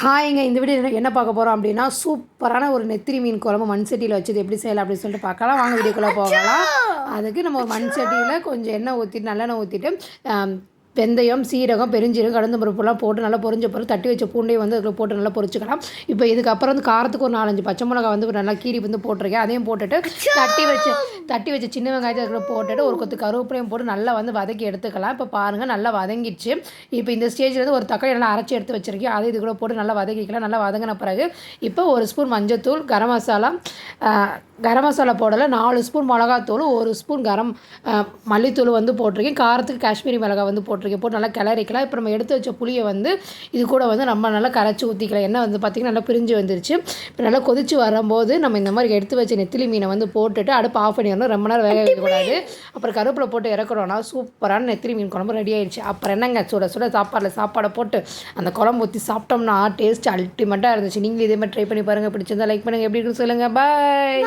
ஹாய்ங்க இந்த வீடியோ என்ன பார்க்க போகிறோம் அப்படின்னா சூப்பரான ஒரு நெத்திரி மீன் குழம்பு மண் சட்டியில் வச்சது எப்படி செய்யலாம் அப்படின்னு சொல்லிட்டு பார்க்கலாம். வாங்க வீடியோக்குள்ளே போகலாம். அதுக்கு நம்ம மண் சட்டியில் கொஞ்சம் எண்ணெய் ஊற்றிட்டு நல்லெண்ணெய் ஊற்றிட்டு வெந்தயம் சீரகம் பெருஞ்சீரகம் கடந்த பருப்புலாம் போட்டு நல்லா பொரிஞ்ச பிறகு தட்டி வச்ச பூண்டையும் வந்து அதில் போட்டு நல்லா பொரிச்சுக்கலாம். இப்போ இதுக்கப்புறம் வந்து காரத்துக்கு ஒரு நாலஞ்சு பச்சை மிளகா வந்து நல்லா கீரி வந்து போட்டிருக்கேன். அதையும் போட்டுட்டு தட்டி வச்சு தட்டி வச்ச சின்ன வெங்காயத்தை அதில் போட்டுட்டு ஒரு கொத்து கருவேப்பிலையும் போட்டு நல்லா வந்து வதக்கி எடுத்துக்கலாம். இப்போ பாருங்கள் நல்லா வதங்கிடுச்சு. இப்போ இந்த ஸ்டேஜில் வந்து ஒரு தக்காளி நல்லா அரைச்சி எடுத்து வச்சிருக்கேன். அதை இது கூட போட்டு நல்லா வதக்கிக்கலாம். நல்லா வதங்கின பிறகு இப்போ ஒரு ஸ்பூன் மஞ்சத்தூள் கரம் மசாலா கரம் மசாலா போடலை நாலு ஸ்பூன் மிளகாத்தூள் ஒரு ஸ்பூன் கரம் மல்லித்தூள் வந்து போட்டிருக்கேன். காரத்துக்கு காஷ்மீரி மிளகாய் வந்து போட்டிருக்கேன். போட்டு நல்லா கிளறிக்கலாம். இப்போ நம்ம எடுத்து வச்ச புளியை வந்து இது கூட வந்து நம்ம நல்லா கரைச்சி ஊற்றிக்கலாம் எண்ணெய் வந்து பார்த்திங்கன்னா நல்லா பிரிஞ்சு வந்துருச்சு. இப்போ நல்லா கொதிச்சு வரும்போது நம்ம இந்த மாதிரி எடுத்து வச்ச நெத்திலி மீனை வந்து போட்டுட்டு அடுப்பு ஆஃப் பண்ணிடணும் ரொம்ப நேரம் வேக வைக்கக்கூடாது. அப்புறம் கருவேப்பிலை போட்டு இறக்குறோன்னா சூப்பரான நெத்திலி மீன் குழம்பு ரெடி ஆயிடுச்சு. அப்புறம் என்னங்க? சுட சுட சாப்பாடில் சாப்பாடை போட்டு அந்த குழம்பு ஊற்றி சாப்பிட்டோம்னா டேஸ்ட் அல்டிமேட்டாக இருந்துச்சு. நீங்களும் இதே மாதிரி ட்ரை பண்ணி பாருங்கள் பிடிச்சிருந்தா லைக் பண்ணுங்கள் எப்படி இருக்குன்னு சொல்லுங்கள் பாய்